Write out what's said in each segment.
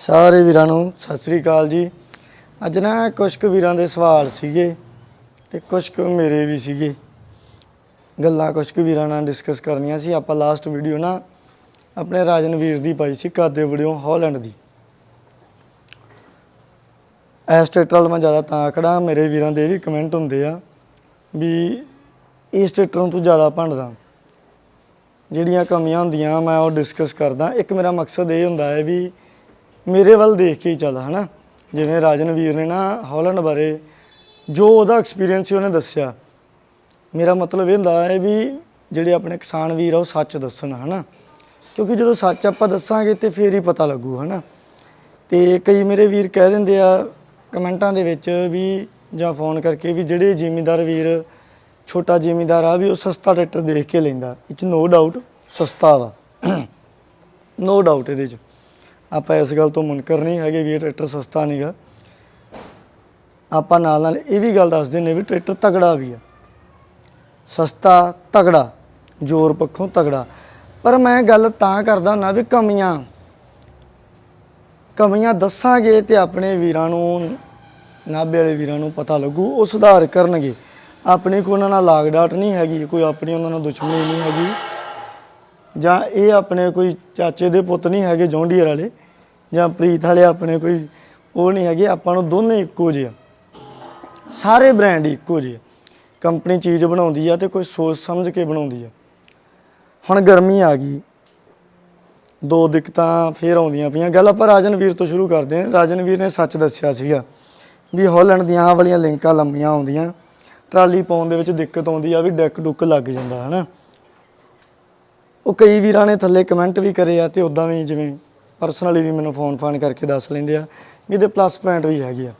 ਸਾਰੇ ਵੀਰਾਂ ਨੂੰ ਸਤਿ ਸ੍ਰੀ ਅਕਾਲ ਜੀ। ਅੱਜ ਨਾ ਕੁਝ ਕੁ ਵੀਰਾਂ ਦੇ ਸਵਾਲ ਸੀਗੇ ਤੇ ਕੁਝ ਕੁ ਮੇਰੇ ਵੀ ਸੀਗੇ। ਗੱਲਾਂ ਕੁਝ ਕੁ ਵੀਰਾਂ ਨਾਲ ਡਿਸਕਸ ਕਰਨੀਆਂ ਸੀ। ਆਪਾਂ ਲਾਸਟ ਵੀਡੀਓ ਨਾ ਆਪਣੇ ਰਾਜਨਵੀਰ ਦੀ ਪਾਈ ਸੀ ਕਾਦੇ ਵੀਡੀਓ ਹਾਲੈਂਡ ਦੀ। ਐਸ ਨਾਲ ਮੈਂ ਜ਼ਿਆਦਾ ਤਾਂ ਖੜਾ ਮੇਰੇ ਵੀਰਾਂ ਦੇ ਇਹ ਵੀ ਕਮੈਂਟ ਹੁੰਦੇ ਆ ਵੀ ਇਸ ਟਰੈਕਟਰ ਨੂੰ ਤੂੰ ਜ਼ਿਆਦਾ ਭੰਡਦਾ। ਜਿਹੜੀਆਂ ਕਮੀਆਂ ਹੁੰਦੀਆਂ ਮੈਂ ਉਹ ਡਿਸਕਸ ਕਰਦਾ। ਇੱਕ ਮੇਰਾ ਮਕਸਦ ਇਹ ਹੁੰਦਾ ਹੈ ਵੀ ਮੇਰੇ ਵੱਲ ਦੇਖ ਕੇ ਹੀ ਚੱਲ, ਹਨਾ? ਜਿਵੇਂ ਰਾਜਨ ਵੀਰ ਨੇ ਨਾ ਹਾਲੈਂਡ ਬਾਰੇ ਜੋ ਉਹਦਾ ਐਕਸਪੀਰੀਅੰਸ ਸੀ ਉਹਨੇ ਦੱਸਿਆ। ਮੇਰਾ ਮਤਲਬ ਇਹ ਹੁੰਦਾ ਹੈ ਵੀ ਜਿਹੜੇ ਆਪਣੇ ਕਿਸਾਨ ਵੀਰ ਆ, ਉਹ ਸੱਚ ਦੱਸਣ, ਹਨਾ? ਕਿਉਂਕਿ ਜਦੋਂ ਸੱਚ ਆਪਾਂ ਦੱਸਾਂਗੇ ਤੇ ਫੇਰ ਹੀ ਪਤਾ ਲੱਗੂ, ਹਨਾ? ਤੇ ਕਈ ਮੇਰੇ ਵੀਰ ਕਹਿ ਦਿੰਦੇ ਆ ਕਮੈਂਟਾਂ ਦੇ ਵਿੱਚ ਵੀ ਜਾਂ ਫੋਨ ਕਰਕੇ ਵੀ ਜਿਹੜੇ ਜ਼ਿਮੀਂਦਾਰ ਵੀਰ, ਛੋਟਾ ਜ਼ਿਮੀਂਦਾਰ ਆ ਵੀ ਉਹ ਸਸਤਾ ਟਰੈਕਟਰ ਦੇਖ ਕੇ ਲੈਂਦਾ। ਇਹ ਚ ਨੋ ਡਾਊਟ ਸਸਤਾ ਵਾ। ਨੋ ਡਾਊਟ ਇਹਦੇ ਚ। ਆਪਾਂ ਇਸ ਗੱਲ ਤੋਂ ਮੁਨਕਰ ਨਹੀਂ ਹੈਗੇ ਵੀ ਇਹ ਟਰੈਕਟਰ ਸਸਤਾ ਨਹੀਂਗਾ ਆਪਾਂ ਨਾਲ ਨਾਲ ਇਹ ਵੀ ਗੱਲ ਦੱਸਦੇ ਨੇ ਵੀ ਟਰੈਕਟਰ ਤਗੜਾ ਵੀ ਆ। ਸਸਤਾ, ਤਗੜਾ, ਜ਼ੋਰ ਪੱਖੋਂ ਤਗੜਾ। ਪਰ ਮੈਂ ਗੱਲ ਤਾਂ ਕਰਦਾ ਹੁੰਦਾ ਵੀ ਕਮੀਆਂ ਕਮੀਆਂ ਦੱਸਾਂਗੇ ਤੇ ਆਪਣੇ ਵੀਰਾਂ ਨੂੰ, ਨਾਭੇ ਵਾਲੇ ਵੀਰਾਂ ਨੂੰ ਪਤਾ ਲੱਗੂ, ਉਹ ਸੁਧਾਰ ਕਰਨਗੇ। ਆਪਣੀ ਕੋਈ ਉਹਨਾਂ ਨਾਲ ਲਾਗ ਡਾਟ ਨਹੀਂ ਹੈਗੀ, ਕੋਈ ਆਪਣੀ ਉਹਨਾਂ ਨਾਲ ਦੁਸ਼ਮਣੀ ਨਹੀਂ ਹੈਗੀ। ਜਾਂ ਇਹ ਆਪਣੇ ਕੋਈ ਚਾਚੇ ਦੇ ਪੁੱਤ ਨਹੀਂ ਹੈਗੇ ਜੌਂਡੀਅਰ ਵਾਲੇ, ਜਾਂ ਪ੍ਰੀਤ ਵਾਲੇ ਆਪਣੇ ਕੋਈ ਉਹ ਨਹੀਂ ਹੈਗੇ, ਆਪਾਂ ਨੂੰ ਦੋਨੇ ਇੱਕੋ ਜਿਹੇ ਆ। ਸਾਰੇ ਬ੍ਰਾਂਡ ਇੱਕੋ ਜਿਹੇ ਆ। ਕੰਪਨੀ ਚੀਜ਼ ਬਣਾਉਂਦੀ ਆ ਤੇ ਕੋਈ ਸੋਚ ਸਮਝ ਕੇ ਬਣਾਉਂਦੀ ਆ। ਹੁਣ ਗਰਮੀ ਆ ਗਈ। ਦੋ ਦਿੱਕਤਾਂ ਫੇਰ ਆਉਂਦੀਆਂ ਪਈਆਂ। ਗੱਲ ਆਪਾਂ ਰਾਜਨਵੀਰ ਤੋਂ ਸ਼ੁਰੂ ਕਰਦੇ ਹਾਂ। ਰਾਜਨਵੀਰ ਨੇ ਸੱਚ ਦੱਸਿਆ ਸੀਗਾ ਵੀ ਹਾਲੈਂਡ ਦੀਆਂ ਆਹ ਵਾਲੀਆਂ ਲਿੰਕਾਂ ਲੰਮੀਆਂ ਆਉਂਦੀਆਂ। ਟਰਾਲੀ ਪਾਉਣ ਦੇ ਵਿੱਚ ਦਿੱਕਤ ਆਉਂਦੀ ਆ, ਵੀ ਡੈਕ ਡੁੱਕ ਲੱਗ ਜਾਂਦਾ, ਹਨਾ? ਉਹ ਕਈ ਵੀਰਾਂ ਨੇ ਥੱਲੇ ਕਮੈਂਟ ਵੀ ਕਰੇ ਆ ਤੇ ਉਦਾਂ ਵੀ ਜਿਵੇਂ ਪਰਸਨਲੀ ਵੀ ਮੈਨੂੰ ਫੋਨ ਫਾਨ ਕਰਕੇ ਦੱਸ ਲੈਂਦੇ ਆ ਵੀ ਇਹਦੇ ਪਲੱਸ ਪੁਆਇੰਟ ਵੀ ਹੈਗੇ ਆ।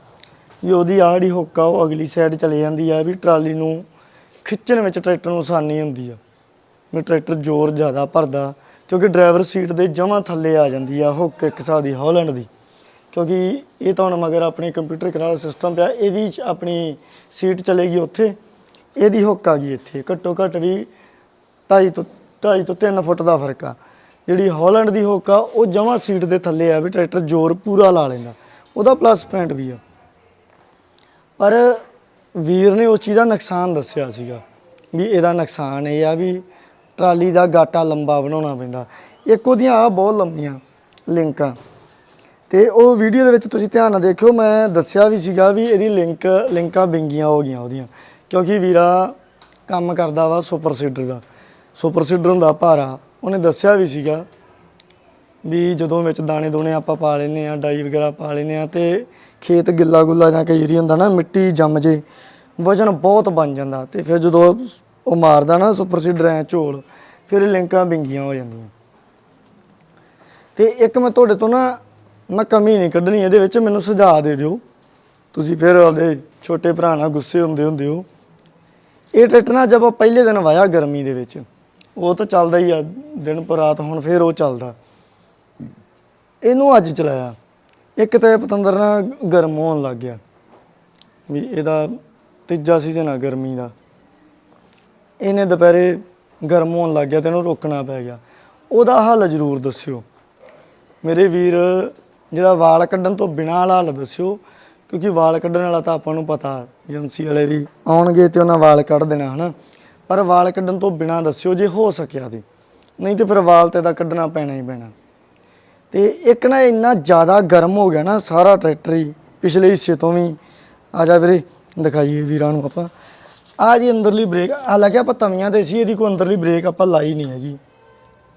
ਵੀ ਉਹਦੀ ਆਹ ਜਿਹੜੀ ਹੁੱਕ ਆ, ਉਹ ਅਗਲੀ ਸਾਈਡ ਚਲੇ ਜਾਂਦੀ ਆ ਵੀ ਟਰਾਲੀ ਨੂੰ ਖਿੱਚਣ ਵਿੱਚ ਟਰੈਕਟਰ ਨੂੰ ਆਸਾਨੀ ਹੁੰਦੀ ਆ। ਵੀ ਟਰੈਕਟਰ ਜ਼ੋਰ ਜ਼ਿਆਦਾ ਭਰਦਾ, ਕਿਉਂਕਿ ਡਰਾਈਵਰ ਸੀਟ ਦੇ ਜਮਾਂ ਥੱਲੇ ਆ ਜਾਂਦੀ ਆ ਹੁੱਕ ਇੱਕ ਹਿਸਾਬ ਦੀ ਹਾਲੈਂਡ ਦੀ। ਕਿਉਂਕਿ ਇਹ ਤਾਂ ਹੁਣ ਮਗਰ ਆਪਣੇ ਕੰਪਿਊਟਰ ਕਰਾਲ ਸਿਸਟਮ ਪਿਆ, ਇਹਦੀ ਚ ਆਪਣੀ ਸੀਟ ਚਲੇਗੀ ਉੱਥੇ, ਇਹਦੀ ਹੁੱਕ ਆ ਗਈ ਇੱਥੇ। ਘੱਟੋ ਘੱਟ ਵੀ 2.5 ਤੋਂ 2.5 ਤੋਂ 3 ਫੁੱਟ ਦਾ ਫ਼ਰਕ ਆ। ਜਿਹੜੀ ਹਾਲੈਂਡ ਦੀ ਹੁੱਕ ਆ, ਉਹ ਜਮਾਂ ਸੀਟ ਦੇ ਥੱਲੇ ਆ ਵੀ ਟਰੈਕਟਰ ਜ਼ੋਰ ਪੂਰਾ ਲਾ ਲੈਂਦਾ। ਉਹਦਾ ਪਲੱਸ ਪੁਆਇੰਟ ਵੀ ਆ। ਪਰ ਵੀਰ ਨੇ ਉਸ ਚੀਜ਼ ਦਾ ਨੁਕਸਾਨ ਦੱਸਿਆ ਸੀਗਾ ਵੀ ਇਹਦਾ ਨੁਕਸਾਨ ਇਹ ਆ ਵੀ ਟਰਾਲੀ ਦਾ ਗਾਟਾ ਲੰਬਾ ਬਣਾਉਣਾ ਪੈਂਦਾ। ਇੱਕ ਉਹਦੀਆਂ ਆ ਬਹੁਤ ਲੰਮੀਆਂ ਲਿੰਕਾਂ। ਤੇ ਉਹ ਵੀਡੀਓ ਦੇ ਵਿੱਚ ਤੁਸੀਂ ਧਿਆਨ ਨਾਲ ਦੇਖਿਓ, ਮੈਂ ਦੱਸਿਆ ਵੀ ਸੀਗਾ ਵੀ ਇਹਦੀ ਲਿੰਕ, ਲਿੰਕਾਂ ਬਿੰਗੀਆਂ ਹੋ ਗਈਆਂ ਉਹਦੀਆਂ। ਕਿਉਂਕਿ ਵੀਰਾ ਕੰਮ ਕਰਦਾ ਵਾ ਸੁਪਰ ਸੀਡਰ ਦਾ। ਸੁਪਰ ਸੀਡਰ ਹੁੰਦਾ ਭਾਰਾ, ਉਹਨੇ ਦੱਸਿਆ ਵੀ ਸੀਗਾ ਵੀ ਜਦੋਂ ਵਿੱਚ ਦਾਣੇ ਦੋਣੇ ਆਪਾਂ ਪਾ ਲੈਨੇ ਆ ਡਾਈ ਵਗੈਰਾ ਪਾ ਲੈਨੇ ਆ ਤੇ ਖੇਤ ਗਿੱਲਾ ਗੁੱਲਾ ਜਾਂ ਕਈ ਏਰੀਆ ਹੁੰਦਾ ਨਾ, ਮਿੱਟੀ ਜੰਮ ਜੇ, ਵਜਨ ਬਹੁਤ ਬਣ ਜਾਂਦਾ ਤੇ ਫਿਰ ਜਦੋਂ ਉਹ ਮਾਰਦਾ ਨਾ ਸੁਪਰ ਸੀਡਰ ਐ ਝੋਲ, ਫਿਰ ਲਿੰਕਾਂ ਬਿੰਗੀਆਂ ਹੋ ਜਾਂਦੀਆਂ। ਤੇ ਇੱਕ ਮੈਂ ਤੁਹਾਡੇ ਤੋਂ ਨਾ, ਮੈਂ ਕਮੀ ਨਹੀਂ ਕੱਢਣੀ, ਇਹਦੇ ਵਿੱਚ ਮੈਨੂੰ ਸੁਝਾਅ ਦੇ ਦਿਓ। ਤੁਸੀਂ ਫਿਰ ਆਪਦੇ ਛੋਟੇ ਭਰਾ ਨਾਲ ਗੁੱਸੇ ਹੁੰਦੇ ਹੁੰਦੇ ਹੋ। ਇਹ ਟਰੈਕਟਰ ਨਾ ਜਦੋਂ ਪਹਿਲੇ ਦਿਨ ਵਾਇਆ ਗਰਮੀ ਦੇ ਵਿੱਚ ਉਹ ਤਾਂ ਚੱਲਦਾ ਹੀ ਆ, ਦਿਨ ਪਰ ਰਾਤ ਹੁਣ ਫਿਰ ਉਹ ਚੱਲਦਾ। ਇਹਨੂੰ ਅੱਜ ਚਲਾਇਆ। ਇੱਕ ਤਾਂ ਪਤੰਦਰ ਨਾ ਗਰਮ ਹੋਣ ਲੱਗ ਗਿਆ। ਵੀ ਇਹਦਾ ਤੀਜਾ ਸੀਜ਼ਨ ਆ ਗਰਮੀ ਦਾ। ਇਹਨੇ ਦੁਪਹਿਰੇ ਗਰਮ ਹੋਣ ਲੱਗ ਗਿਆ ਤੇ ਇਹਨੂੰ ਰੋਕਣਾ ਪੈ ਗਿਆ। ਉਹਦਾ ਹੱਲ ਜ਼ਰੂਰ ਦੱਸਿਓ। ਮੇਰੇ ਵੀਰ, ਜਿਹੜਾ ਵਾਲ ਕੱਢਣ ਤੋਂ ਬਿਨਾਂ ਵਾਲਾ ਹੱਲ ਦੱਸਿਓ, ਕਿਉਂਕਿ ਵਾਲ ਕੱਢਣ ਵਾਲਾ ਤਾਂ ਆਪਾਂ ਨੂੰ ਪਤਾ, ਏਜੰਸੀ ਵਾਲੇ ਵੀ ਆਉਣਗੇ ਤੇ ਉਹਨਾਂ ਵਾਲ ਕੱਢ ਦੇਣਾ, ਹਨਾ? ਪਰ ਵਾਲ ਕੱਢਣ ਤੋਂ ਬਿਨਾਂ ਦੱਸਿਓ ਜੇ ਹੋ ਸਕਿਆ ਤੇ ਨਹੀਂ ਤੇ ਫਿਰ ਵਾਲ ਤੇ ਤਾਂ ਕੱਢਣਾ ਪੈਣਾ ਹੀ ਪੈਣਾ। ਤੇ ਇੱਕ ਨਾ ਇੰਨਾ ਜ਼ਿਆਦਾ ਗਰਮ ਹੋ ਗਿਆ ਨਾ ਸਾਰਾ ਟਰੈਕਟਰ ਹੀ, ਪਿਛਲੇ ਹਿੱਸੇ ਤੋਂ ਵੀ। ਆ ਜਾ ਵੀਰੇ, ਦਿਖਾਈਏ ਵੀਰਾਂ ਨੂੰ ਆਪਾਂ। ਆ ਜੀ ਅੰਦਰਲੀ ਬ੍ਰੇਕ, ਹਾਲਾਂਕਿ ਆਪਾਂ ਤਵੀਆਂ ਤੇ ਸੀ, ਇਹਦੀ ਕੋਈ ਅੰਦਰਲੀ ਬ੍ਰੇਕ ਆਪਾਂ ਲਾਈ ਨਹੀਂ ਹੈਗੀ।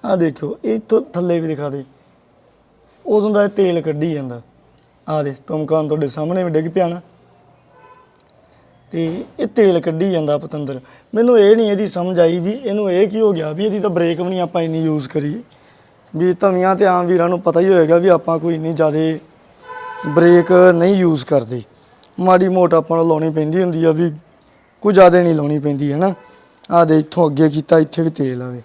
ਆ ਦੇਖਿਓ, ਇਹ ਤੋਂ ਥੱਲੇ ਵੀ ਦਿਖਾ ਦੇ। ਉਦੋਂ ਦਾ ਇਹ ਤੇਲ ਕੱਢੀ ਜਾਂਦਾ। ਆ ਦੇ ਤੁਮਕਾਨ ਤੁਹਾਡੇ ਸਾਹਮਣੇ ਵੀ ਡਿੱਗ ਪਿਆ ਨਾ। ਤੇ ਇਹ ਤੇਲ ਕੱਢੀ ਜਾਂਦਾ ਪਤੰਦਰ। ਮੈਨੂੰ ਇਹ ਨਹੀਂ ਇਹਦੀ ਸਮਝ ਆਈ ਵੀ ਇਹਨੂੰ ਇਹ ਕੀ ਹੋ ਗਿਆ ਵੀ ਇਹਦੀ ਤਾਂ ਬ੍ਰੇਕ ਵੀ ਨਹੀਂ ਆਪਾਂ ਇੰਨੀ ਯੂਜ਼ ਕਰੀਏ ਵੀ ਤਵੀਆਂ ਤੇ ਆਮ ਵੀਰਾਂ ਨੂੰ ਪਤਾ ਹੀ ਹੋਏਗਾ ਵੀ ਆਪਾਂ ਕੋਈ ਇੰਨੀ ਜ਼ਿਆਦਾ ਬ੍ਰੇਕ ਨਹੀਂ ਯੂਜ਼ ਕਰਦੇ। ਮਾੜੀ ਮੋਟ ਆਪਾਂ ਨੂੰ ਲਾਉਣੀ ਪੈਂਦੀ ਹੁੰਦੀ ਆ ਵੀ ਕੁਝ ਜ਼ਿਆਦਾ ਨਹੀਂ ਲਾਉਣੀ ਪੈਂਦੀ ਹੈ ਨਾ ਆ ਦੇ ਇੱਥੋਂ ਅੱਗੇ ਕੀਤਾ, ਇੱਥੇ ਵੀ ਤੇਲ ਆਵੇ।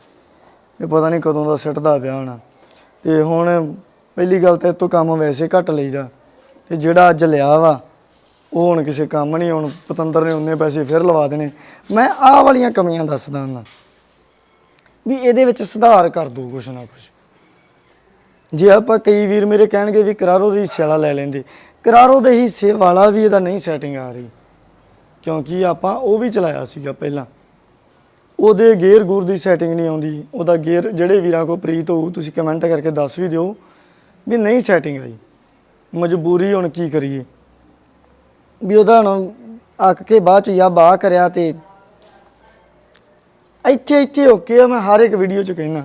ਇਹ ਪਤਾ ਨਹੀਂ ਕਦੋਂ ਦਾ ਸਿੱਟਦਾ ਪਿਆ ਹੋਣਾ। ਤੇ ਹੁਣ ਪਹਿਲੀ ਗੱਲ ਤਾਂ ਇਹ ਤੋਂ ਕੰਮ ਵੈਸੇ ਘੱਟ ਲਈਦਾ। ਤੇ ਜਿਹੜਾ ਅੱਜ ਲਿਆ ਵਾ ਉਹ ਹੁਣ ਕਿਸੇ ਕੰਮ ਨਹੀਂ, ਹੁਣ ਪਤੰਦਰ ਨੇ ਉਹਨੇ ਪੈਸੇ ਫਿਰ ਲਵਾ ਦੇਣੇ। ਮੈਂ ਆਹ ਵਾਲੀਆਂ ਕਮੀਆਂ ਦੱਸਦਾ ਹਾਂ ਵੀ ਇਹਦੇ ਵਿੱਚ ਸੁਧਾਰ ਕਰ ਦੋ ਕੁਛ ਨਾ ਕੁਛ। ਜੇ ਆਪਾਂ ਕਈ ਵੀਰ ਮੇਰੇ ਕਹਿਣਗੇ ਵੀ ਕਰਾਰੋ ਦੇ ਹਿੱਸੇ ਵਾਲਾ ਲੈ ਲੈਂਦੇ। ਕਰਾਰੋ ਦੇ ਹਿੱਸੇ ਵਾਲਾ ਵੀ ਇਹਦਾ ਨਹੀਂ ਸੈਟਿੰਗ ਆ ਰਹੀ। ਕਿਉਂਕਿ ਆਪਾਂ ਉਹ ਵੀ ਚਲਾਇਆ ਸੀਗਾ ਪਹਿਲਾਂ। ਉਹਦੇ ਗੇਅਰ ਗੂਰ ਦੀ ਸੈਟਿੰਗ ਨਹੀਂ ਆਉਂਦੀ। ਉਹਦਾ ਗੇਅਰ ਜਿਹੜੇ ਵੀਰਾਂ ਕੋ ਪ੍ਰੀਤ ਹੋਊ, ਤੁਸੀਂ ਕਮੈਂਟ ਕਰਕੇ ਦੱਸ ਵੀ ਦਿਓ ਵੀ ਨਹੀਂ ਸੈਟਿੰਗ ਆਈ। ਮਜਬੂਰੀ ਹੁਣ ਕੀ ਕਰੀਏ। ਵੀ ਉਹਦਾ ਹੁਣ ਅੱਕ ਕੇ ਬਾਅਦ ਚ ਜਾਂ ਬਾਹ ਕਰਿਆ ਤੇ ਇੱਥੇ ਇੱਥੇ ਓਕੇ ਆ, ਮੈਂ ਹਰ ਇੱਕ ਵੀਡੀਓ ਚ ਕਹਿਣਾ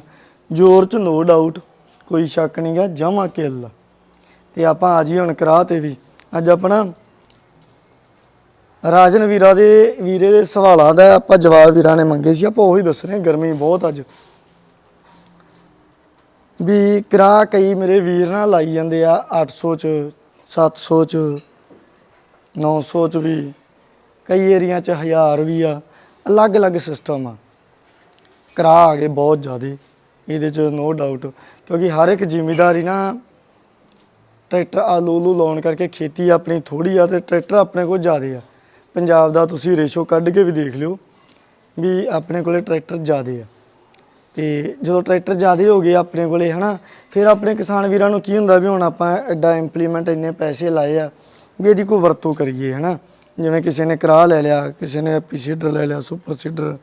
ਜ਼ੋਰ ਚ ਨੋ ਡਾਊਟ ਕੋਈ ਸ਼ੱਕ ਨਹੀਂ ਗਾ, ਜਮਾ ਕਿੱਲ ਤੇ ਆਪਾਂ ਆ ਹੀ ਹੁਣ ਕਰਾ ਤੇ ਵੀ, ਅੱਜ ਆਪਣਾ ਰਾਜਨ ਵੀਰਾ ਦੇ ਵੀਰੇ ਦੇ ਸਵਾਲਾਂ ਦਾ ਆਪਾਂ ਜਵਾਬ ਵੀਰਾਂ ਨੇ ਮੰਗੇ ਸੀ, ਆਪਾਂ ਉਹੀ ਦੱਸ ਰਹੇ ਹਾਂ, ਗਰਮੀ ਬਹੁਤ ਅੱਜ। ਵੀ ਕਰਾ ਕਈ ਮੇਰੇ ਵੀਰ ਨਾਲ ਲਾਈ ਜਾਂਦੇ ਆ 800 ਚ 700 ਚ 900 ਚ ਵੀ ਕਈ ਏਰੀਆ ਚ 1000 ਵੀ ਆ। ਅਲੱਗ-ਅਲੱਗ ਸਿਸਟਮ ਆ। ਕਰਾ ਆ ਗਏ ਬਹੁਤ ਜ਼ਿਆਦੇ। ਇਹਦੇ ਚ ਨੋ ਡਾਊਟ ਕਿਉਂਕਿ ਹਰ ਇੱਕ ਜ਼ਿਮੀਦਾਰੀ ਨਾ ਟਰੈਕਟਰ ਆਲੂ ਲੂ ਲਾਉਣ ਕਰਕੇ ਖੇਤੀ ਆਪਣੀ ਥੋੜੀ ਆ ਤੇ ਟਰੈਕਟਰ ਆਪਣੇ ਕੋਲ ਜ਼ਿਆਦੇ ਆ। ਪੰਜਾਬ ਦਾ ਤੁਸੀਂ ਰੇਸ਼ੋ ਕੱਢ ਕੇ ਵੀ ਦੇਖ ਲਿਓ ਵੀ ਆਪਣੇ ਕੋਲੇ ਟਰੈਕਟਰ ਜ਼ਿਆਦੇ ਆ। ਤੇ ਜਦੋਂ ਟਰੈਕਟਰ ਜ਼ਿਆਦੇ ਹੋ ਗਏ ਆਪਣੇ ਕੋਲੇ, ਹਨਾ, ਫਿਰ ਆਪਣੇ ਕਿਸਾਨ ਵੀਰਾਂ ਨੂੰ ਕੀ ਹੁੰਦਾ ਵੀ ਹੁਣ ਆਪਾਂ ਐਡਾ ਇੰਪਲੀਮੈਂਟ ਇੰਨੇ ਪੈਸੇ ਲਾਏ ਆ। ਵੀ ਇਹਦੀ ਕੋਈ ਵਰਤੋਂ ਕਰੀਏ, ਹਨਾ? ਜਿਵੇਂ ਕਿਸੇ ਨੇ ਕਰਾ ਲੈ ਲਿਆ, ਕਿਸੇ ਨੇ ਐਪੀ ਸੀਡਰ ਲੈ ਲਿਆ, ਸੁਪਰ ਸੀਡਰ,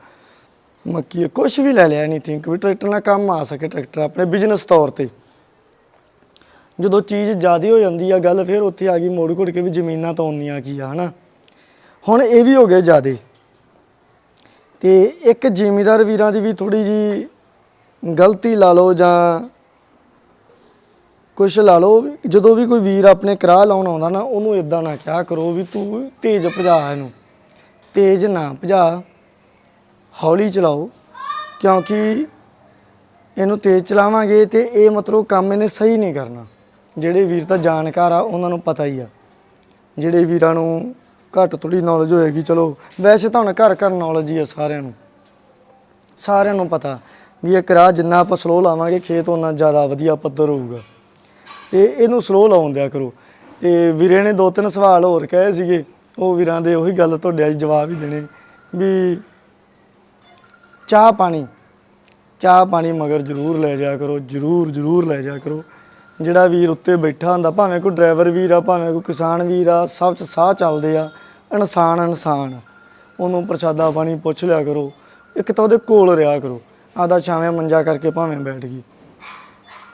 ਮੱਕੀ ਕੁਝ ਵੀ ਲੈ ਲਿਆ ਐਨੀਥਿੰਗ ਵੀ ਟਰੈਕਟਰ ਨਾਲ ਕੰਮ ਆ ਸਕੇ ਟਰੈਕਟਰ ਆਪਣੇ ਬਿਜ਼ਨਸ ਤੌਰ ਤੇ। ਜਦੋਂ ਚੀਜ਼ ਜ਼ਿਆਦੀ ਹੋ ਜਾਂਦੀ ਆ ਗੱਲ, ਫਿਰ ਉੱਥੇ ਆ ਗਈ ਮੋੜ ਘੁੜ ਕੇ ਵੀ ਜ਼ਮੀਨਾਂ ਤਾਂ ਆਉਂਦੀਆਂ ਕੀ ਆ, ਹਨਾ? ਹੁਣ ਇਹ ਵੀ ਹੋ ਗਏ ਜ਼ਿਆਦੇ। ਤੇ ਇੱਕ ਜ਼ਿਮੀਦਾਰ ਵੀਰਾਂ ਦੀ ਵੀ ਥੋੜੀ ਜੀ ਗਲਤੀ ਲਾ ਲਓ ਜਾਂ ਕੁਛ ਲਾ ਲਓ ਵੀ, ਜਦੋਂ ਵੀ ਕੋਈ ਵੀਰ ਆਪਣੇ ਕਰਾਹ ਲਾਉਣ ਆਉਂਦਾ ਨਾ, ਉਹਨੂੰ ਇਦਾਂ ਨਾ ਕਿਹਾ ਕਰੋ ਵੀ ਤੂੰ ਤੇਜ਼ ਭਜਾ ਇਹਨੂੰ। ਤੇਜ਼ ਨਾ ਭਜਾ, ਹੌਲੀ ਚਲਾਓ, ਕਿਉਂਕਿ ਇਹਨੂੰ ਤੇਜ਼ ਚਲਾਵਾਂਗੇ ਤੇ ਇਹ ਮਤਲਬ ਕੰਮ ਇਹਨੇ ਸਹੀ ਨਹੀਂ ਕਰਨਾ। ਜਿਹੜੇ ਵੀਰ ਤਾਂ ਜਾਣਕਾਰ ਆ, ਉਹਨਾਂ ਨੂੰ ਪਤਾ ਹੀ ਆ। ਜਿਹੜੇ ਵੀਰਾਂ ਨੂੰ ਘੱਟ ਥੋੜੀ ਨੌਲੇਜ ਹੋਏਗੀ, ਚਲੋ, ਵੈਸੇ ਤਾਂ ਹੁਣ ਘਰ ਘਰ ਨੌਲੇਜ ਹੀ ਆ ਸਾਰਿਆਂ ਨੂੰ। ਸਾਰਿਆਂ ਨੂੰ ਪਤਾ ਵੀ ਇਹ ਕਰਾ ਜਿੰਨਾ ਆਪਾਂ ਸਲੋ ਲਾਵਾਂਗੇ, ਖੇਤ ਉਹਨਾਂ ਜ਼ਿਆਦਾ ਵਧੀਆ ਪੱਧਰ ਹੋਊਗਾ। ਤੇ ਇਹਨੂੰ ਸਲੋ ਲਾਉਣ ਦਿਆ ਕਰੋ। ਤੇ ਵੀਰੇ ਨੇ ਦੋ ਤਿੰਨ ਸਵਾਲ ਹੋਰ ਕਹੇ ਸੀਗੇ। ਉਹ ਵੀਰਾਂ ਦੇ ਉਹੀ ਗੱਲ ਤੁਹਾਡੇ ਅੱਜ ਜਵਾਬ ਹੀ ਦੇਣੇ। ਵੀ ਚਾਹ ਪਾਣੀ ਚਾਹ ਪਾਣੀ ਮਗਰ ਜ਼ਰੂਰ ਲੈ ਜਾਇਆ ਕਰੋ, ਜ਼ਰੂਰ ਜ਼ਰੂਰ ਲੈ ਜਾਇਆ ਕਰੋ। ਜਿਹੜਾ ਵੀਰ ਉੱਤੇ ਬੈਠਾ ਹੁੰਦਾ, ਭਾਵੇਂ ਕੋਈ ਡਰਾਈਵਰ ਵੀਰ ਆ, ਭਾਵੇਂ ਕੋਈ ਕਿਸਾਨ ਵੀਰ ਆ, ਸਭ ਚ ਸਾਹ ਚੱਲਦੇ ਆ। ਇਨਸਾਨ ਇਨਸਾਨ। ਉਹਨੂੰ ਪ੍ਰਸ਼ਾਦਾ ਪਾਣੀ ਪੁੱਛ ਲਿਆ ਕਰੋ। ਇੱਕ ਤਾਂ ਉਹਦੇ ਕੋਲ ਰਿਹਾ ਕਰੋ। ਆਦਾ ਛਾਵੇਂ ਮੰਜਾ ਕਰਕੇ ਭਾਵੇਂ ਬੈਠ ਗਈ।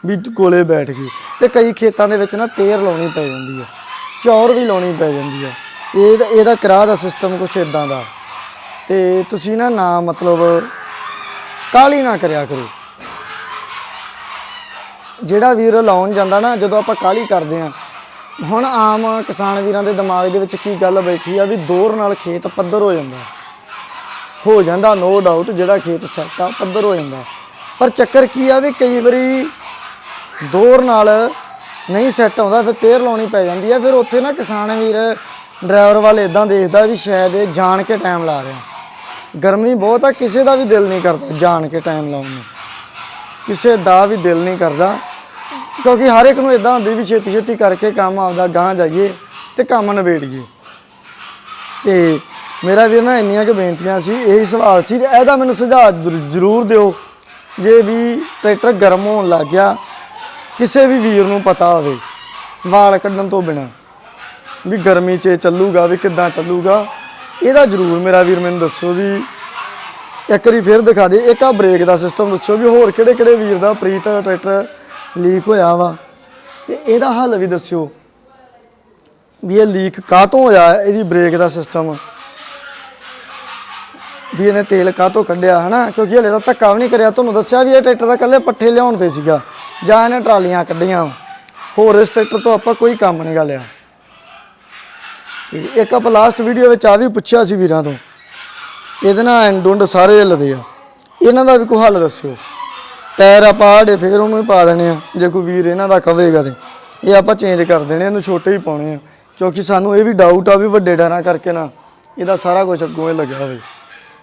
ਵੀ ਕੋਲੇ ਬੈਠ ਗਈ। ਤੇ ਕਈ ਖੇਤਾਂ ਦੇ ਵਿੱਚ ਨਾ ਤੇਰ ਲਾਉਣੀ ਪੈ ਜਾਂਦੀ ਹੈ ਚੌਰ ਵੀ ਲਾਉਣੀ ਪੈ ਜਾਂਦੀ ਹੈ ਇਹ ਇਹਦਾ ਕਰਾਹ ਦਾ ਸਿਸਟਮ ਕੁਛ ਇਦਾਂ ਦਾ। ਤੇ ਤੁਸੀਂ ਨਾ ਨਾ ਮਤਲਬ ਕਾਲੀ ਨਾ ਕਰਿਆ ਕਰੋ। ਜਿਹੜਾ ਵੀਰ ਲਾਉਣ ਜਾਂਦਾ ਨਾ, ਜਦੋਂ ਆਪਾਂ ਕਾਲੀ ਕਰਦੇ ਆ, ਹੁਣ ਆਮ ਕਿਸਾਨ ਵੀਰਾਂ ਦੇ ਦਿਮਾਗ ਦੇ ਵਿੱਚ ਕੀ ਗੱਲ ਬੈਠੀ ਆ ਵੀ ਦੌਰ ਨਾਲ ਖੇਤ ਪੱਧਰ ਹੋ ਜਾਂਦਾ। ਹੋ ਜਾਂਦਾ ਨੋ ਡਾਊਟ ਜਿਹੜਾ ਖੇਤ ਸੈੱਟ ਆ, ਪੱਧਰ ਹੋ ਜਾਂਦਾ। ਪਰ ਚੱਕਰ ਕੀ ਆ ਵੀ ਕਈ ਵਾਰੀ ਦੋਰ ਨਾਲ ਨਹੀਂ ਸੈੱਟ ਆਉਂਦਾ, ਫਿਰ ਤੇਰ ਲਾਉਣੀ ਪੈ ਜਾਂਦੀ ਹੈ ਫਿਰ ਉੱਥੇ ਨਾ ਕਿਸਾਨ ਵੀਰ ਡਰਾਈਵਰ ਵਾਲੇ ਇਦਾਂ ਦੇਖਦਾ ਵੀ ਸ਼ਾਇਦ ਇਹ ਜਾਣ ਕੇ ਟਾਈਮ ਲਾ ਰਿਹਾ। ਗਰਮੀ ਬਹੁਤ ਆ, ਕਿਸੇ ਦਾ ਵੀ ਦਿਲ ਨਹੀਂ ਕਰਦਾ ਜਾਣ ਕੇ ਟਾਈਮ ਲਾਉਣ ਨੂੰ। ਕਿਸੇ ਦਾ ਵੀ ਦਿਲ ਨਹੀਂ ਕਰਦਾ। ਕਿਉਂਕਿ ਹਰ ਇੱਕ ਨੂੰ ਇਦਾਂ ਹੁੰਦੀ ਵੀ ਛੇਤੀ ਛੇਤੀ ਕਰਕੇ ਕੰਮ ਆਪਦਾ ਗਾਂ ਜਾਈਏ ਤੇ ਕੰਮ ਨਿਬੇੜੀਏ। ਤੇ ਮੇਰਾ ਵੀਰ ਨਾ ਇੰਨੀਆਂ ਕਿ ਬੇਨਤੀਆਂ ਸੀ, ਇਹੀ ਸਵਾਲ ਸੀ ਤੇ ਇਹਦਾ ਮੈਨੂੰ ਸੁਝਾਅ ਜ਼ਰੂਰ ਦਿਓ। ਜੇ ਵੀ ਟਰੈਕਟਰ ਗਰਮ ਹੋਣ ਲੱਗ ਗਿਆ ਕਿਸੇ ਵੀ ਵੀਰ ਨੂੰ ਪਤਾ ਹੋਵੇ, ਵਾਲ ਕੱਢਣ ਤੋਂ ਬਿਨਾ, ਵੀ ਗਰਮੀ 'ਚ ਇਹ ਚੱਲੂਗਾ, ਵੀ ਕਿੱਦਾਂ ਚੱਲੂਗਾ, ਇਹਦਾ ਜ਼ਰੂਰ ਮੇਰਾ ਵੀਰ ਮੈਨੂੰ ਦੱਸੋ ਵੀ ਇੱਕ ਵਾਰੀ ਫੇਰ ਦਿਖਾ ਦੇ, ਇੱਕ ਆ ਬ੍ਰੇਕ ਦਾ ਸਿਸਟਮ ਦੱਸੋ ਵੀ ਹੋਰ ਕਿਹੜੇ ਕਿਹੜੇ ਵੀਰ ਦਾ ਪ੍ਰੀਤ ਟਰੈਕਟਰ ਲੀਕ ਹੋਇਆ ਵਾ। ਤੇ ਇਹਦਾ ਹੱਲ ਵੀ ਦੱਸਿਓ ਵੀ ਇਹ ਲੀਕ ਕਾਹਤੋਂ ਹੋਇਆ, ਇਹਦੀ ਬ੍ਰੇਕ ਦਾ ਸਿਸਟਮ ਵੀ ਇਹਨੇ ਤੇਲ ਕਾਹਤੋਂ ਕੱਢਿਆ, ਹਨਾ? ਕਿਉਂਕਿ ਹਲੇ ਤਾਂ ਧੱਕਾ ਵੀ ਨਹੀਂ ਕਰਿਆ, ਤੁਹਾਨੂੰ ਦੱਸਿਆ ਵੀ ਇਹ ਟਰੈਕਟਰ ਦਾ ਇਕੱਲੇ ਪੱਠੇ ਲਿਆਉਣ ਤੇ ਸੀਗਾ। ਜਾਂ ਇਹਨੇ ਟਰਾਲੀਆਂ ਕੱਢੀਆਂ ਹੋਰ ਇਸ ਟਰੈਕਟਰ ਤੋਂ ਆਪਾਂ ਕੋਈ ਕੰਮ ਨਹੀਂ ਗਾ ਲਿਆ। ਇੱਕ ਆਪਾਂ ਲਾਸਟ ਵੀਡੀਓ ਵਿੱਚ ਆ ਵੀ ਪੁੱਛਿਆ ਸੀ ਵੀਰਾਂ ਤੋਂ। ਇਹਦੇ ਨਾਲ ਐਂਡੁੰਡ ਸਾਰੇ ਹਿੱਲਦੇ ਆ। ਇਹਨਾਂ ਦਾ ਵੀ ਕੋਈ ਹੱਲ ਦੱਸਿਓ। ਟਾਇਰ ਆਪਾਂ ਆੜੇ ਫੇਰ ਉਹਨੂੰ ਹੀ ਪਾ ਦੇਣੇ ਆ। ਜੇ ਕੋਈ ਵੀਰ ਇਹਨਾਂ ਦਾ ਕਵੇਗਾ ਤੇ। ਇਹ ਆਪਾਂ ਚੇਂਜ ਕਰ ਦੇਣੇ ਇਹਨੂੰ ਛੋਟੇ ਹੀ ਪਾਉਣੇ ਆ। ਕਿਉਂਕਿ ਸਾਨੂੰ ਇਹ ਵੀ ਡਾਊਟ ਆ ਵੀ ਵੱਡੇ ਡਰਾਂ ਕਰਕੇ ਨਾ ਇਹਦਾ ਸਾਰਾ ਕੁਝ ਅੱਗੋਂ ਇਹ ਲੱਗਿਆ ਹੋਵੇ।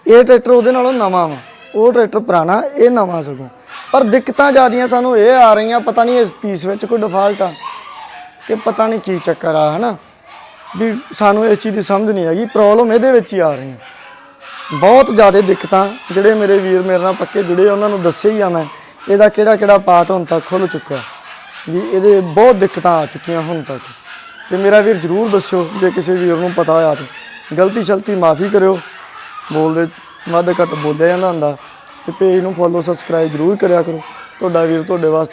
ਇਹ ਟਰੈਕਟਰ ਉਹਦੇ ਨਾਲੋਂ ਨਵਾਂ ਵਾ। ਉਹ ਟਰੈਕਟਰ ਪੁਰਾਣਾ, ਇਹ ਨਵਾਂ ਸਗੋਂ। ਪਰ ਦਿੱਕਤਾਂ ਜ਼ਿਆਦੀਆਂ ਸਾਨੂੰ ਇਹ ਆ ਰਹੀਆਂ, ਪਤਾ ਨਹੀਂ ਇਸ ਪੀਸ ਵਿੱਚ ਕੋਈ ਡਿਫਾਲਟ ਆ ਤੇ ਪਤਾ ਨਹੀਂ ਕੀ ਚੱਕਰ ਆ, ਹਨਾ? ਵੀ ਸਾਨੂੰ ਇਸ ਚੀਜ਼ ਦੀ ਸਮਝ ਨਹੀਂ ਆ ਗਈ ਪ੍ਰੋਬਲਮ ਇਹਦੇ ਵਿੱਚ ਹੀ ਆ ਰਹੀਆਂ। ਬਹੁਤ ਜ਼ਿਆਦਾ ਦਿੱਕਤਾਂ ਜਿਹੜੇ ਮੇਰੇ ਵੀਰ ਮੇਰੇ ਨਾਲ ਪੱਕੇ ਜੁੜੇ, ਉਹਨਾਂ ਨੂੰ ਦੱਸਿਆ ਹੀ ਆ ਮੈਂ, ਇਹਦਾ ਕਿਹੜਾ ਕਿਹੜਾ ਪਾਰਟ ਹੁਣ ਤੱਕ ਖੁੱਲ ਚੁੱਕਾ ਵੀ ਇਹਦੇ ਬਹੁਤ ਦਿੱਕਤਾਂ ਆ ਚੁੱਕੀਆਂ ਹੁਣ ਤੱਕ। ਤੇ ਮੇਰਾ ਵੀਰ ਜਰੂਰ ਦੱਸਿਓ, ਜੇ ਕਿਸੇ ਵੀਰ ਨੂੰ ਪਤਾ ਹੋਇਆ ਤੇ। ਗਲਤੀ ਸ਼ਲਤੀ ਮਾਫੀ ਕਰਿਓ। ਬੋਲਦੇ ਮੱਧ ਘੱਟ ਬੋਲਿਆ ਜਾਂਦਾ ਹੁੰਦਾ। ਤੇ ਪੇਜ ਨੂੰ ਫੋਲੋ ਸਬਸਕ੍ਰਾਈਬ ਜ਼ਰੂਰ ਕਰਿਆ ਕਰੋ। ਤੁਹਾਡਾ ਵੀਰ ਤੁਹਾਡੇ ਵਾਸਤੇ